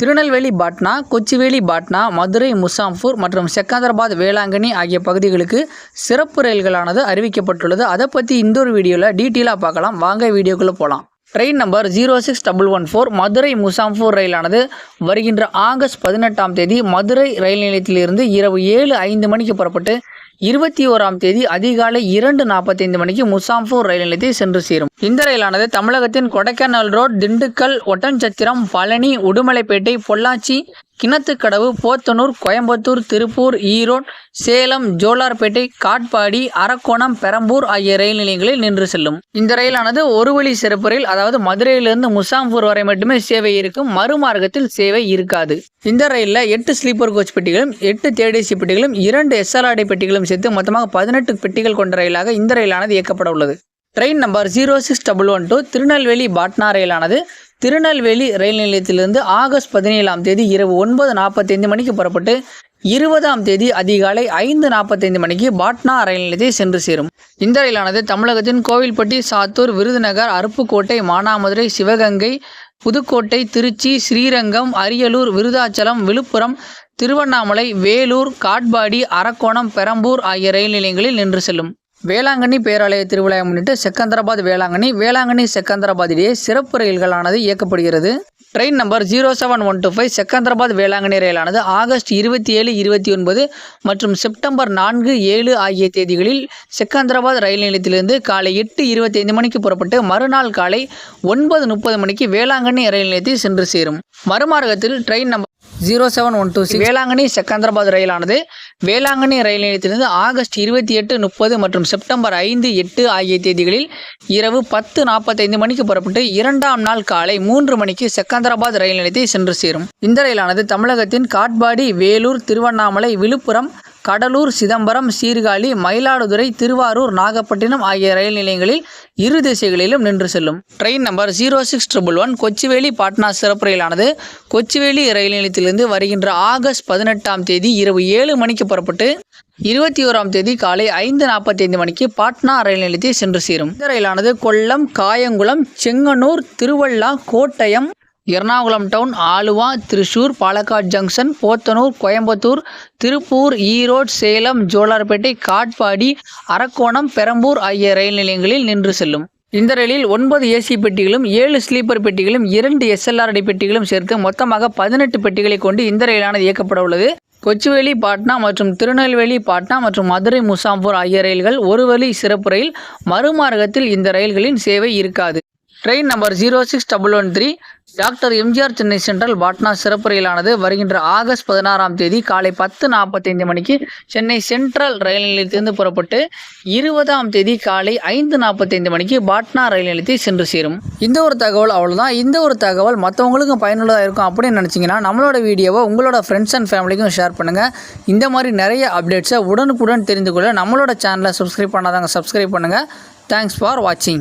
திருநெல்வேலி பாட்னா கொச்சிவேலி பாட்னா மதுரை முசாம்பூர் மற்றும் செகந்தராபாத் வேளாங்கண்ணி ஆகிய பகுதிகளுக்கு சிறப்பு ரயில்களானது அறிவிக்கப்பட்டுள்ளது. அதை பற்றி இந்த ஒரு வீடியோவில் டீட்டெயிலாக பார்க்கலாம். வாங்க வீடியோக்குள்ளே போகலாம் train number zero six double one four Madurai Muzaffarpur ரயிலானது வருகின்ற ஆகஸ்ட் பதினெட்டாம் தேதி மதுரை ரயில் நிலையத்திலிருந்து இரவு ஏழு ஐந்து மணிக்கு புறப்பட்டு இருபத்தி ஓராம் தேதி அதிகாலை இரண்டு நாற்பத்தைந்து மணிக்கு முசாம்பூர் ரயில் நிலையத்தை சென்று சேரும். இந்த ரயிலானது தமிழகத்தின் கொடைக்கானல் ரோட் திண்டுக்கல் ஒட்டன்சத்திரம் பழனி உடுமலைப்பேட்டை பொள்ளாச்சி கிணத்துக்கடவு போத்தனூர் கோயம்புத்தூர் திருப்பூர் ஈரோடு சேலம் ஜோலார்பேட்டை காட்பாடி அரக்கோணம் பெரம்பூர் ஆகிய ரயில் நிலையங்களில் நின்று செல்லும். இந்த ரயிலானது ஒரு வழி சிறப்பு ரயில் அதாவது மதுரையிலிருந்து முசாம்பூர் வரை மட்டுமே சேவை இருக்கும் மறுமார்க்கத்தில் சேவை இருக்காது. இந்த ரயிலில் எட்டு ஸ்லீப்பர் கோச் பெட்டிகளும் எட்டு தேடேசி பெட்டிகளும் இரண்டு எஸ்எல்ஆர்டி பெட்டிகளும் சேர்த்து மொத்தமாக பதினெட்டு பெட்டிகள் கொண்ட ரயிலாக இந்த ரயிலானது இயக்கப்பட உள்ளது. Train number zero six double one two Tirunelveli Patna ரயிலானது Tirunelveli ரயில் நிலையத்திலிருந்து ஆகஸ்ட் பதினேழாம் தேதி இரவு ஒன்பது நாற்பத்தைந்து மணிக்கு புறப்பட்டு இருபதாம் தேதி அதிகாலை ஐந்து நாற்பத்தைந்து மணிக்கு பாட்னா ரயில் நிலையத்தை சென்று சேரும். இந்த ரயிலானது தமிழகத்தின் கோவில்பட்டி சாத்தூர் விருதுநகர் அருப்புக்கோட்டை மானாமதுரை சிவகங்கை புதுக்கோட்டை திருச்சி ஸ்ரீரங்கம் அரியலூர் விருதாச்சலம் விழுப்புரம் திருவண்ணாமலை வேலூர் காட்பாடி அரக்கோணம் பெரம்பூர் ஆகிய ரயில் நிலையங்களில் நின்று செல்லும். வேளாங்கண்ணி பேராலய திருவிழாவை முன்னிட்டு செகந்தராபாத் வேளாங்கண்ணி வேளாங்கண்ணி செகந்தராபாத் இடையே சிறப்பு ரயில்களானது இயக்கப்படுகிறது. Train number zero seven one two five Secunderabad Velankanni ரயிலானது August இருபத்தி ஏழு இருபத்தி ஒன்பது மற்றும் செப்டம்பர் நான்கு ஏழு ஆகிய தேதிகளில் செகந்தராபாத் ரயில் நிலையத்திலிருந்து காலை எட்டு இருபத்தைந்து மணிக்கு புறப்பட்டு மறுநாள் காலை ஒன்பது முப்பது மணிக்கு வேளாங்கண்ணி ரயில் நிலையத்தை சென்று சேரும். மறுமார்க்கத்தில் train number zero seven one two six Velankanni Secunderabad ரயிலானது. Velankanni ரயில் நிலையத்திலிருந்து ஆகஸ்ட் இருபத்தி எட்டு முப்பது மற்றும் செப்டம்பர் ஐந்து எட்டு ஆகிய தேதிகளில் இரவு பத்து நாற்பத்தைந்து மணிக்கு புறப்பட்டு இரண்டாம் நாள் காலை மூன்று மணிக்கு செகந்தராபாத் ரயில் நிலையத்தை சென்று சேரும். இந்த ரயிலானது தமிழகத்தின் காட்பாடி வேலூர் திருவண்ணாமலை விழுப்புரம் கடலூர் சிதம்பரம் சீர்காழி மயிலாடுதுறை திருவாரூர் நாகப்பட்டினம் ஆகிய ரயில் நிலையங்களில் இரு திசைகளிலும் நின்று செல்லும். Train number zero six triple one Kochuveli Patna சிறப்பு ரயிலானது கொச்சிவேலி ரயில் நிலையத்திலிருந்து வருகின்ற ஆகஸ்ட் பதினெட்டாம் தேதி இரவு ஏழு மணிக்கு புறப்பட்டு இருபத்தி ஓராம் தேதி காலை ஐந்து நாற்பத்தைந்து மணிக்கு பாட்னா ரயில் நிலையத்தை சென்று சேரும். இந்த ரயிலானது கொல்லம் காயங்குளம் செங்கனூர் திருவள்ளா கோட்டயம் எர்ணாகுளம் டவுன் ஆலுவா திருச்சூர் பாலக்காட் ஜங்ஷன் போத்தனூர் கோயம்புத்தூர் திருப்பூர் ஈரோடு சேலம் ஜோலார்பேட்டை காட்பாடி அரக்கோணம் பெரம்பூர் ஆகிய ரயில் நிலையங்களில் நின்று செல்லும். இந்த ரயிலில் ஒன்பது ஏசி பெட்டிகளும் ஏழு ஸ்லீப்பர் பெட்டிகளும் இரண்டு எஸ்எல்ஆர்டி பெட்டிகளும் சேர்த்து மொத்தமாக பதினெட்டு பெட்டிகளை கொண்டு இந்த ரயிலானது இயக்கப்பட உள்ளது. கொச்சுவேலி பாட்னா மற்றும் திருநெல்வேலி பாட்னா மற்றும் மதுரை முசாம்பூர் ஆகிய ரயில்கள் ஒரு வழி சிறப்பு ரயில். மறுமார்க்கத்தில் இந்த ரயில்களின் சேவை இருக்காது. Train number zero six double one three doctor MGR Chennai central Patna சிறப்பு ரயிலானது வருகின்ற ஆகஸ்ட் பதினாறாம் தேதி காலை பத்து நாற்பத்தைந்து மணிக்கு சென்னை சென்ட்ரல் ரயில் நிலையத்திலிருந்து புறப்பட்டு இருபதாம் தேதி காலை ஐந்து நாற்பத்தைந்து மணிக்கு பாட்னா ரயில் நிலையத்தை சென்று சேரும். இந்த ஒரு தகவல் அவ்வளோதான் இந்த ஒரு தகவல் மற்றவங்களுக்கும் பயனுள்ளதாக இருக்கும் அப்படின்னு நினச்சிங்கன்னா நம்மளோட வீடியோவை உங்களோட ஃப்ரெண்ட்ஸ் அண்ட் ஃபேமிலிக்கும் ஷேர் பண்ணுங்கள் இந்த மாதிரி நிறைய அப்டேட்ஸை உடனுக்குடன் தெரிந்து கொள்ள நம்மளோட சேனலை சப்ஸ்கிரைப் பண்ணாதாங்க சப்ஸ்கிரைப் பண்ணுங்கள் தேங்க்ஸ் ஃபார் வாட்சிங்